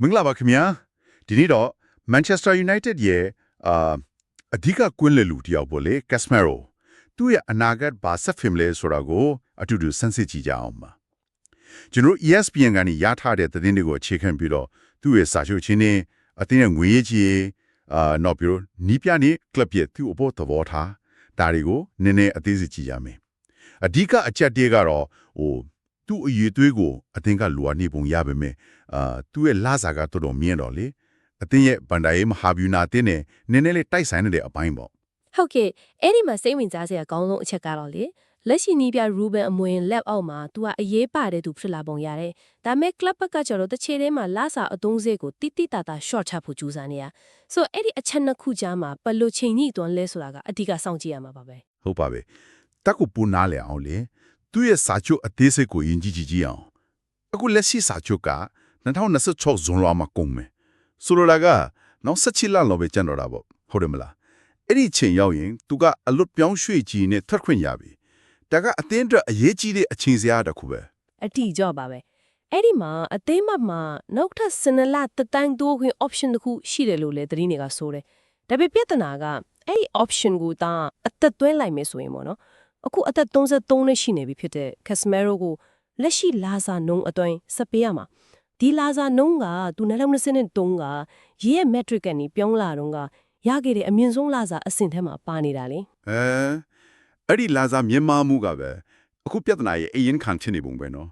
မင်္ဂလာပါခင်ဗျာဒီနေ့တော့ Manchester United ရဲ့အာအဓိကကွင်းလည်လူတစ်ယောက်ပေါ့လေ Casemiro သူ့ရဲ့အနာဂတ်ဘာဆက်ဖင်မလဲဆိုတာကိုအတူတူစမ်းစစ်ကြည့်ကြအောင်ပါကျွန်တော်တို့ ESPN ကနေရထားတဲ့သတင်းတွေကိုအခြေခံပြီးတော့သူ့ရဲ့စာချုပ်ချင်းနဲ့အသင်းရဲ့ငွေရေးကြီးအာနောက်ပြီးတော့နီးပြနေကလပ်ရဲ့သူ့အဖို့သဘောထားဒါတွေကိုနည်းနည်းအသေးစိတ်ကြည့်ရမယ်အဓိကအချက်တည်းကတော့ဟို သူ့အရေးသွေးကိုအသင်းကလိုအပ်နေပုံရပါမယ်အာသူ့ရဲ့လာစာကတော်တော်မြင့်တော့လေအသင်းရဲ့ဗန်ဒါရေးမဟာဗျူနာအသင်းနဲ့နည်းနည်းလေးတိုက်ဆိုင်နေတဲ့အပိုင်းပေါ့ဟုတ်ကဲ့အဲ့ဒီမှာစိတ်ဝင်စားစရာအကောင်းဆုံးအချက်ကတော့လေလက်ရှိနီးပြရူဘန်အမွင်လက်အောက်မှာ तू ကအရေးပါတဲ့သူဖြစ်လာပုံရတယ်ဒါပေမဲ့ club ဘက်ကကျတော့တစ်ချိန်တည်းမှာလာစာအသုံးစရိတ်ကိုတိတိတတာ short ချဖို့ကြိုးစားနေရဆိုတော့အဲ့ဒီအချက်နှစ်ခုကြားမှာဘယ်လိုချိန်ညှိတွန်းလဲဆိုတာကအဓိကစောင့်ကြည့်ရမှာပါပဲဟုတ်ပါပဲတက်ကိုပူနားလေအောင်လေ သူ့ရဲ့စာချုပ်အသေးစိတ်ကိုယဉ်ကြည့်ကြည့်ကြည့်အောင်အခုလက်ရှိစာချုပ်က2026ဇွန်လမှာကုန်မယ်ဆိုလိုတာကနောက်17လလောက်ပဲကျန်တော့တာပေါ့ဟုတ်တယ်မလားအဲ့ဒီချိန်ရောက်ရင်သူကအလွတ်ပြောင်းရွှေ့ကြီးနဲ့ထွက်ခွင့်ရပြီဒါကအသင်းအတွက်အရေးကြီးတဲ့အချိန်စရာတစ်ခုပဲအတီကြော့ပါပဲအဲ့ဒီမှာအသေးမတ်မှာနောက်ထပ်စနလတတန်းတိုးခွင့် option တစ်ခုရှိတယ်လို့လည်းသတင်းတွေကဆိုတယ်ဒါပေမဲ့ပြဿနာကအဲ့ဒီ option ကိုတာအသက်သွင်းလိုက်မယ်ဆိုရင်ပေါ့နော် အခုအသက်33နှစ်ရှိနေပြီဖြစ်တဲ့ Casemiro ကိုလက်ရှိလာစာနှုံးအတွင်းစပေးရမှာဒီလာစာနှုံးကသူ2023ကရေးရဲ့ metric ကနေပြောင်းလာတော့ကရခဲ့တဲ့အမြင့်ဆုံးလာစာအဆင့်ထဲမှာပါနေတာလေအဲအဲ့ဒီလာစားမြန်မာမှုကပဲအခုပြဿနာရဲ့အရင်ခံချင်နေပုံပဲနော်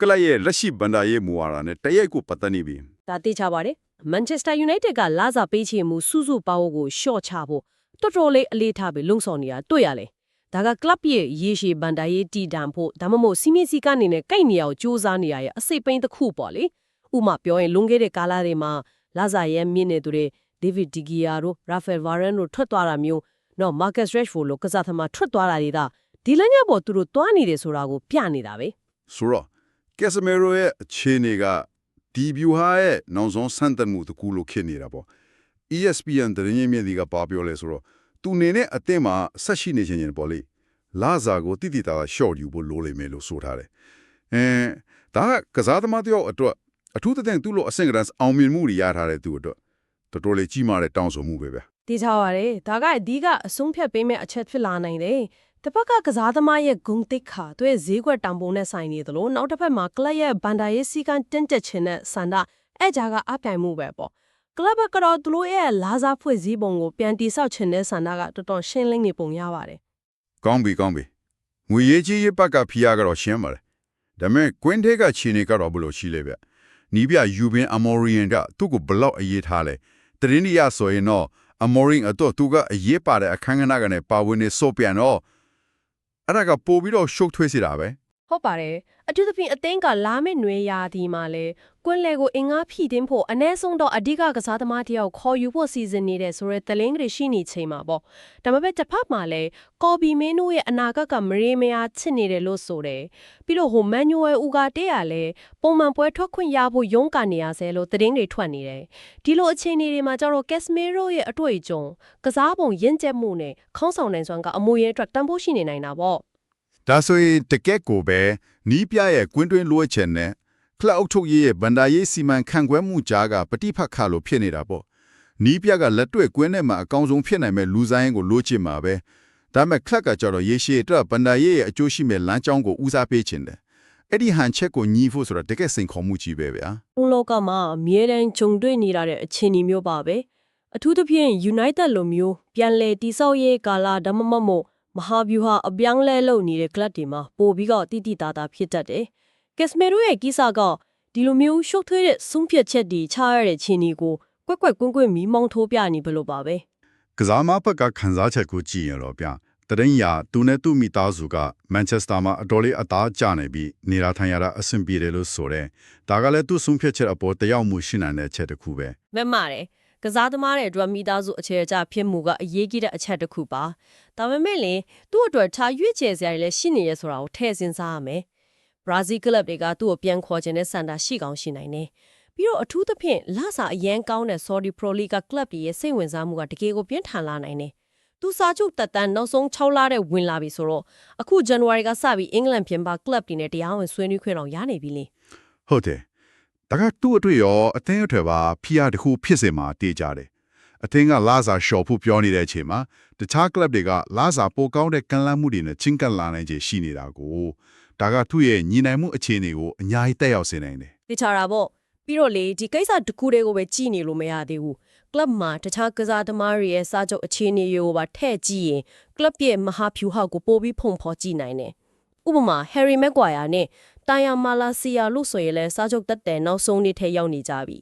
ကလပ်ရဲ့လက်ရှိဗန္ဒာရဲ့မူဝါဒနဲ့တရိုက်ကိုပတ်သက်နေပြီဒါသိချပါတယ် Manchester United ကလာစာပေးချေမှုစုစုပေါင်းကို short ချဖို့တော်တော်လေးအလေးထားပြီးလုံဆောင်နေတာတွေ့ရလေ ဒါက club ရဲ့ရေရှည်ဘန်ဒါရေးတည်တံဖို့ဒါမှမဟုတ်စီမီစီကနေနဲ့ကိုက်နေအောင်စူးစမ်းနေရရဲ့အစိတ်ပိန်းတစ်ခုပေါ့လေဥမာပြောရင်လွန်ခဲ့တဲ့ကာလတွေမှာလာစာရဲ့မြင့်နေသူတွေ David De Gea တို့ Rafael Varane တို့ထွက်သွားတာမျိုးနော် Marcus Rashford လို့ကစားသမားထွက်သွားတာတွေဒါဒီလမ်းညပေါ်သူတို့တွားနေတယ်ဆိုတာကိုပြနေတာပဲဆိုတော့ကက်စမီရိုရဲ့အခြေအနေကဒီဗျူဟာရဲ့နောက်ဆုံးဆန်တမှုတစ်ခုလို့ဖြစ်နေတာပေါ့ ESPN တရင်မြင့်ဒီကပါပြောလဲဆိုတော့ သူနေနဲ့အသင်းမှာဆက်ရှိနေခြင်းရင်ပေါ့လေလာဇာကိုတိတိတာတာ short ယူဖို့လိုလိမ့်မယ်လို့ဆိုထားတယ်အဲဒါကကစားသမားတယောက်အတွက်အထူးသဖြင့်သူ့လိုအဆင့်ကတန်းအောင်မြင်မှုတွေရထားတဲ့သူအတွက်တော်တော်လေးကြီးမားတဲ့တောင်းဆိုမှုပဲဗျတည်ချပါရတယ်ဒါကအဓိကအဆုံးဖြတ်ပေးမဲ့အချက်ဖြစ်လာနိုင်တယ်တစ်ဖက်ကကစားသမားရဲ့ဂုံတိတ်ခါသူရဲ့ဈေးကွက်တန်ဖိုးနဲ့ဆိုင်နေသလိုနောက်တစ်ဖက်မှာကလပ်ရဲ့ဘန်ဒါရေးစီကန်တင်းတက်ခြင်းနဲ့စန္ဒအဲ့ကြကအပြိုင်မှုပဲပေါ့ ကလပ်ဘက်ကတော့သူတို့ရဲ့လာစားဖွဲ့စည်းပုံကိုပြန်တိဆောက်ခြင်းနဲ့စန္ဒကတော်တော်ရှင်းလင်းနေပုံရပါတယ်ကောင်းပြီကောင်းပြီငွေရေးကြီးရေးဘက်ကဖီးရကတော့ရှင်းပါတယ်ဒါပေမဲ့ကွင်းထဲကခြေနေကတော့ဘယ်လိုရှိလဲဗျနီးပြယူဘင်အမော်ရီယန်ကသူ့ကိုဘယ်လောက်အရေးထားလဲတရင်ဒီရဆိုရင်တော့အမော်ရင်အတော့သူကအရေးပါတဲ့အခန်းကဏ္ဍကနေပါဝင်နေစောပြန်တော့အဲ့ဒါကပို့ပြီးတော့ရှုပ်ထွေးစေတာပဲ ဟုတ်ပါတယ်အထူးသဖြင့်အသင်းကလာမယ့်ຫນွေရာသီမှာလဲကွင်းလေကိုအင်္ဂါဖြည့်တင်းဖို့အ ਨੇ ဆုံးတော့အဓိကကစားသမားတယောက်ခေါ်ယူဖို့စီစဉ်နေတဲ့ဆိုရဲတလင်းကလေးရှိနေချိန်မှာပေါ့ဒါပေမဲ့တစ်ဖက်မှာလဲကော်ဘီမင်းတို့ရဲ့အနာဂတ်ကမရေမယာချစ်နေတယ်လို့ဆိုတယ်ပြီးတော့ဟိုမန်နျူဝယ်ဦးကတဲ့ရလဲပုံမှန်ပွဲထွက်ခွင့်ရဖို့ရုန်းကန်နေရဆဲလို့သတင်းတွေထွက်နေတယ်ဒီလိုအခြေအနေတွေမှာကျတော့ကက်စမီရိုရဲ့အတွေ့အကြုံကစားပုံရင့်ကျက်မှုနဲ့ခေါင်းဆောင်နိုင်စွမ်းကအမွေရဲ့အတွက်တန်ဖိုးရှိနေနိုင်တာပေါ့ ဒါဆိုရင်တကက်ကိုပဲနီးပြရဲ့ကွင်းတွင်းလွှဲချင်တဲ့ခလောက်အုပ်ချုပ်ရေးရဲ့ဗန္ဒာရေးစီမံခန့်ခွဲမှုကြားကပฏิဖက်ခါလို့ဖြစ်နေတာပေါ့နီးပြကလက်တွေ့ကွင်းထဲမှာအကောင်းဆုံးဖြစ်နိုင်မဲ့လူဆိုင်ကိုလိုချင်မှာပဲဒါပေမဲ့ခလက်ကကြတော့ရေရှည်အတွက်ဗန္ဒာရေးရဲ့အကျိုးရှိမဲ့လမ်းကြောင်းကိုဦးစားပေးချင်တယ်အဲ့ဒီဟန်ချက်ကိုညီးဖို့ဆိုတာတကက်စိန်ခေါ်မှုကြီးပဲဗျာဘုံလောကမှာအမြဲတမ်းဂျုံတွေ့နေရတဲ့အခြေအနေမျိုးပါပဲအထူးသဖြင့် United လိုမျိုးပြန်လည်တိဆောက်ရေးကာလဒါမှမဟုတ် မဟာဗျူဟာအပြောင်းလဲလုပ်နေတဲ့ club တွေမှာပို့ပြီးတော့တိတိတသားဖြစ်တတ်တယ်ကက်စမီရိုရဲ့ကိစ္စကဒီလိုမျိုးရှုပ်ထွေးတဲ့ဆုံးဖြတ်ချက်တွေချရတဲ့ခြေအနေကိုကွက်ကွက်ကွင်းကွင်းမီးမောင်းထိုးပြနေဘလို့ပါပဲကစားမဘက်ကခံစားချက်ကိုကြည့်ရင်တော့ဗျတရင်ရသူနဲ့သူ့မိသားစုကမန်ချက်စတာမှာအတော်လေးအသားကျနေပြီးနေတာထိုင်ရတာအဆင်ပြေတယ်လို့ဆိုတယ်ဒါကလည်းသူ့ဆုံးဖြတ်ချက်အပေါ်တယောက်မှုရှိနိုင်တဲ့ချက်တစ်ခုပဲမက်မာတယ် ကစားသမားတဲ့အတွက်မိသားစုအခြေအကျဖြစ်မှုကအရေးကြီးတဲ့အချက်တစ်ခုပါဒါပေမဲ့လည်းသူ့အတွက်ထားရွေးချယ်စရာတွေလည်းရှိနေရဆိုတာကိုထည့်စဉ်းစားရမယ်ဘရာဇီးကလပ်တွေကသူ့ကိုပြန်ခေါ်ခြင်းနဲ့စန္ဒာရှိကောင်းရှိနိုင်တယ်ပြီးတော့အထူးသဖြင့်လဆာအရန်ကောင်းတဲ့ Saudi Pro League က club တွေရဲ့စိတ်ဝင်စားမှုကတကယ်ကိုပြင်းထန်လာနိုင်တယ်သူစာချုပ်တက်တန်းနောက်ဆုံး6လတဲ့ဝင်လာပြီဆိုတော့အခု January ကစပြီးအင်္ဂလန်ပြင်ပ club တွေနဲ့တရားဝင်ဆွေးနွေးခွင့်အောင်ရနေပြီလေဟုတ်တယ် ဒါကသူ့အတွေ့ရောအသင်းအထွယ်ပါဖိအားတစ်ခုဖြစ်စေမှာတေးကြတယ်အသင်းကလာစာရှော့ဖို့ပြောနေတဲ့အချိန်မှာတခြားကလပ်တွေကလာစာပိုကောင်းတဲ့ကန်လန်းမှုတွေနဲ့ချင်းကပ်လာနိုင်ခြေရှိနေတာကိုဒါကသူ့ရဲ့ညီနိုင်မှုအခြေအနေကိုအများကြီးတက်ရောက်စေနိုင်တယ်တခြားတာပေါ့ပြီးတော့လေဒီကိစ္စတစ်ခုတည်းကိုပဲကြည်နေလို့မရသေးဘူးကလပ်မှာတခြားကစားသမားတွေရဲ့စာချုပ်အခြေအနေတွေကိုပါထည့်ကြည့်ရင်ကလပ်ရဲ့မဟာဖြူဟောက်ကိုပို့ပြီးဖုံဖော်ကြည့်နိုင်တယ်ဥပမာ Harry Maguire နဲ့ တိုင်ယာမာလာစီယာလို့ဆိုရင်လည်းစာချုပ်တက်တဲ့နောက်ဆုံးနေ့ထဲရောက်နေကြပြီ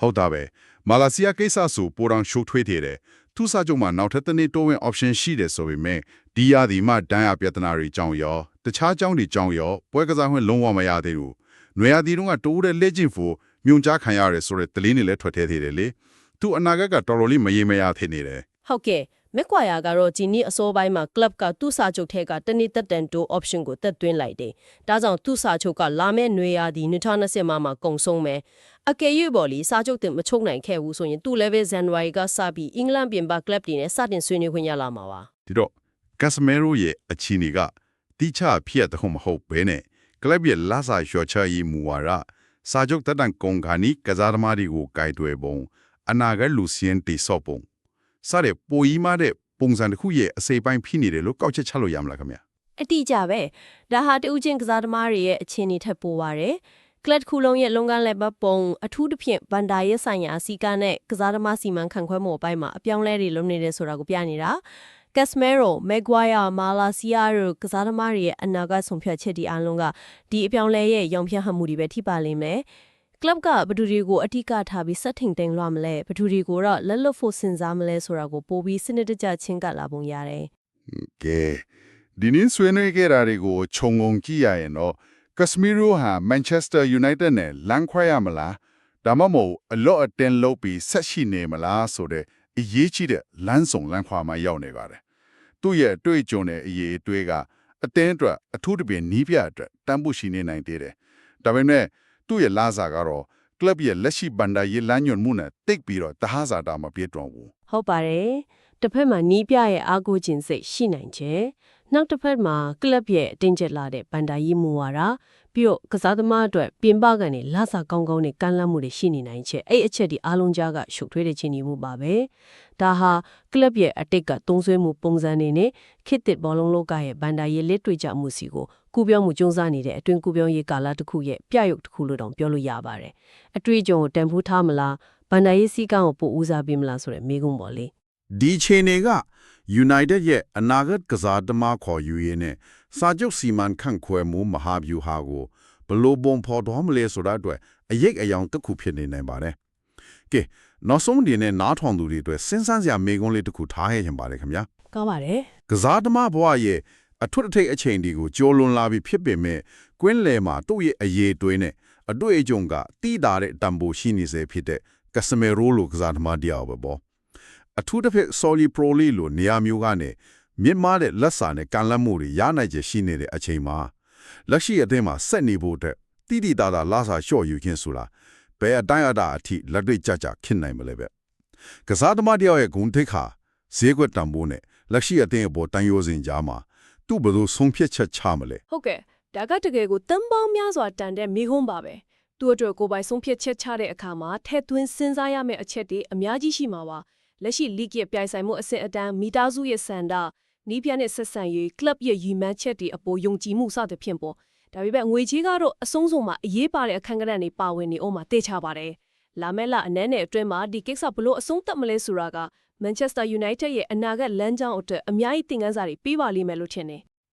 ဟုတ်တာပဲမာလာစီယာကိစ္စဆိုပိုတောင်ရှုပ်ထွေးသေးတယ်သူစာချုပ်မှာနောက်ထပ်တစ်နေ့တိုးဝင် option ရှိတယ်ဆိုပေမဲ့ဒီရဒီမှဒဏ်ရာပြဿနာတွေကြောင့်ရောတခြားကြောင်းတွေကြောင့်ရောပွဲကစားခွင့်လုံးဝမရသေးဘူး။နွေရာသီတုန်းကတိုးတဲ့လက်ကျင့်ဖို့မြုံကြားခံရတယ်ဆိုတဲ့တလင်းတွေလည်းထွက်သေးသေးတယ်လေ။သူအနာဂတ်ကတော်တော်လေးမရေမရဖြစ်နေတယ်ဟုတ်ကဲ့ မက်ကွာယာကတော့ဒီနေ့အစောပိုင်းမှာကလပ်ကသူ့စာချုပ်ထဲကတနည်းတက်တန်တိုး option ကိုတက်သွင်းလိုက်တယ်။ဒါကြောင့်သူ့စာချုပ်ကလာမယ့်နွေရာသီ2020မှာမှာကုန်ဆုံးမယ်။အကယ်၍ပေါ်လီစာချုပ်တင်မချုပ်နိုင်ခဲ့ဘူးဆိုရင်သူ့ level January ကစပြီးအင်္ဂလန်ပြင်ပကလပ်တွေနဲ့စတင်ဆွေးနွေးခွင့်ရလာမှာပါ။ဒီတော့ Casemiro ရဲ့အခြေအနေကတိကျဖြစ်တဲ့ဟုတ်မဟုတ်ဘဲနဲ့ကလပ်ရဲ့လာစာလျှော့ချရေးမူဝါဒစာချုပ်တက်တန်ကုန်ခါနီကစားသမားတွေကိုဂိုက်တွယ်ပုံအနာဂတ်လူစင်းတိဆော့ပုံ စတဲ့ပိုကြီးမတဲ့ပုံစံတစ်ခုရဲ့အစိပ်ပိုင်းဖြစ်နေတယ်လို့ကောက်ချက်ချလို့ရမလားခင်ဗျာ။အတိအကျပဲ။ဒါဟာတူးချင်းကစားသမားတွေရဲ့အခြေအနေထက်ပိုပါတယ်။ကလပ်ခုလုံးရဲ့လုံကန်းလက်ပတ်ပုံအထူးသဖြင့်ဗန်ဒါရဲ့ဆိုင်ရာအစည်းအကမ်းနဲ့ကစားသမားစီမံခန့်ခွဲမှုအပိုင်းမှာအပြောင်းလဲတွေလုပ်နေတယ်ဆိုတာကိုပြနေတာ။ Casemiro, Maguire, Malacia တို့ကစားသမားတွေရဲ့အနာဂတ်ဆုံးဖြတ်ချက်ဒီအလုံးကဒီအပြောင်းလဲရဲ့ရောင်ဖြတ်ဟမှုတွေပဲထိပါလိမ့်မယ်။ ကလပ်ကဘယ်သူတွေကိုအထီးကထားပြီးစက်ထင်သိမ်းလွှမလဲဘယ်သူတွေကိုတော့လက်လွတ်ဖို့စဉ်းစားမလဲဆိုတာကိုပို့ပြီးစနစ်တကျချင်းကပ်လာပုံရတယ်ကဲဒီနေ့ဆွေးနွေးခဲ့တာတွေကိုခြုံငုံကြည့်ရရင်တော့ Casemiro ဟာ Manchester United နဲ့လမ်းခွဲရမလားဒါမှမဟုတ်အလော့အတင်းလုပ်ပြီးဆက်ရှိနေမလားဆိုတဲ့အရေးကြီးတဲ့လမ်းဆောင်လမ်းခွာမှာရောက်နေပါတယ်သူ့ရဲ့အတွေ့အကြုံနဲ့အရေးအတွေ့ကအတင်းအတွက်အထူးသဖြင့်နီးပြအတွက်တန်ဖို့ရှိနေနိုင်သေးတယ်ဒါပေမဲ့ သူ့ရဲ့လာစာကတော့ကလပ်ရဲ့လက်ရှိဘန်ဒါရေးလမ်းညွှန်မှုနဲ့တိတ်ပြီးတော့တဟဇာတာမပြေတော့ဘူးဟုတ်ပါတယ်တစ်ဖက်မှာနီးပြရဲ့အားကိုးခြင်းစိတ်ရှိနိုင်ခြင်းနောက်တစ်ဖက်မှာကလပ်ရဲ့အတင်းကျပ်လာတဲ့ဗန်ဒါယီမူဝါဒပြီးတော့ကစားသမားအတွက်ပြင်ပကနေလာစာကောင်းကောင်းနဲ့ကမ်းလှမ်းမှုတွေရှိနေနိုင်ချက်အဲ့အချက်ဒီအားလုံးကြားကရှုပ်ထွေးတဲ့ချင်းညီမှုပါပဲဒါဟာကလပ်ရဲ့အတိတ်ကသုံးဆွဲမှုပုံစံတွေနဲ့ခေတ်သစ်ဘောလုံးလောကရဲ့ဗန်ဒါယီလက်တွေ့ကြမှုစီကို ကူပြောင်းမှုစူးစမ်းနေတဲ့အတွင်းကူပြောင်းရေးကာလတစ်ခုရဲ့ပြရုပ်တစ်ခုလို့တောင်ပြောလို့ရပါတယ်အတွေ့အကြုံကိုတန်ဖိုးထားမလားဗန်ဒါယီစီကံကိုပို့ဦးစားပေးမလားဆိုတဲ့မေးခွန်းပေါ့လေဒီခြေနေက United ရဲ့အနာဂတ်ကစားသမားခေါ်ယူရင်းနဲ့စာချုပ်စီမံခန့်ခွဲမှုမဟာဗျူဟာကိုဘယ်လို့ပုံဖော်တော်မလဲဆိုတာအတွက်အရေးအယောင်တစ်ခုဖြစ်နေနိုင်ပါတယ်။ကဲနောက်ဆုံးဒီနဲ့နားထောင်သူတွေအတွက်စဉ်းစားစရာမေးခွန်းလေးတစ်ခုထားရချင်ပါတယ်ခင်ဗျာကောင်းပါတယ်။ကစားသမားဘဝရဲ့ အထွတ်အထိပ်အချိန်တွေကိုကြော်လွန်လာပြီးဖြစ်ပေမဲ့ကွင်းလယ်မှာသူ့ရဲ့အရေးတွေးနဲ့အတွေ့အကြုံကတိတာတဲ့တံပိုးရှိနေစေဖြစ်တဲ့ Casemiro လိုကစားသမားတယောက်ပဲပေါ့။အထူးတစ်ဖက် Solly Pro လေးလိုနေရာမျိုးကနေမြင့်မားတဲ့လက်စာနဲ့ကန်လတ်မှုတွေရနိုင်ချေရှိနေတဲ့အချိန်မှာလက်ရှိအသင်းမှာဆက်နေဖို့အတွက်တိတိတသာလာစာလျှော့ယူခြင်းဆိုတာဘယ်အတိုင်းအတာအထိလက်တွေ့ကြကြခင်နိုင်မလဲပဲကစားသမားတယောက်ရဲ့ဂုဏ်ထိက္ခာဈေးကွက်တန်ဖိုးနဲ့လက်ရှိအသင်းအပေါ်တန်ရိုးစင်ကြားမှာ သူ့ဘယ်လိုဆုံးဖြတ်ချက်ချမလဲဟုတ်ကဲ့ဒါကတကယ်ကိုတန်ပေါင်းများစွာတန်တဲ့မိခွန်းပါပဲသူ့အတွက်ကိုယ်ပိုင်ဆုံးဖြတ်ချက်ချတဲ့အခါမှာထဲ့သွင်းစဉ်းစားရမယ့်အချက်တွေအများကြီးရှိမှာပါလက်ရှိ league ရဲ့ပြိုင်ဆိုင်မှုအဆင့်အတန်းမိသားစုရဲ့စန္ဒနီးပြနဲ့ဆက်ဆံရေး club ရဲ့ရည်မှန်းချက်တွေအပေါ်ယုံကြည်မှုစသဖြင့်ပေါ့ဒါပေမဲ့ငွေကြီးကတော့အဆုံးစုံမှာအရေးပါတဲ့အခန်းကဏ္ဍတွေပါဝင်နေအောင်မှာတေချပါတယ်လာမယ့်လအနည်းနဲ့အတွင်းမှာဒီကိစ္စဘလို့အဆုံးသတ်မလဲဆိုတာက Manchester United ရဲ့အနာဂတ်လမ်းကြောင်းအတွက်အများကြီးသင်ခန်းစာတွေပေးပါလိမ့်မယ်လို့ထင်တယ်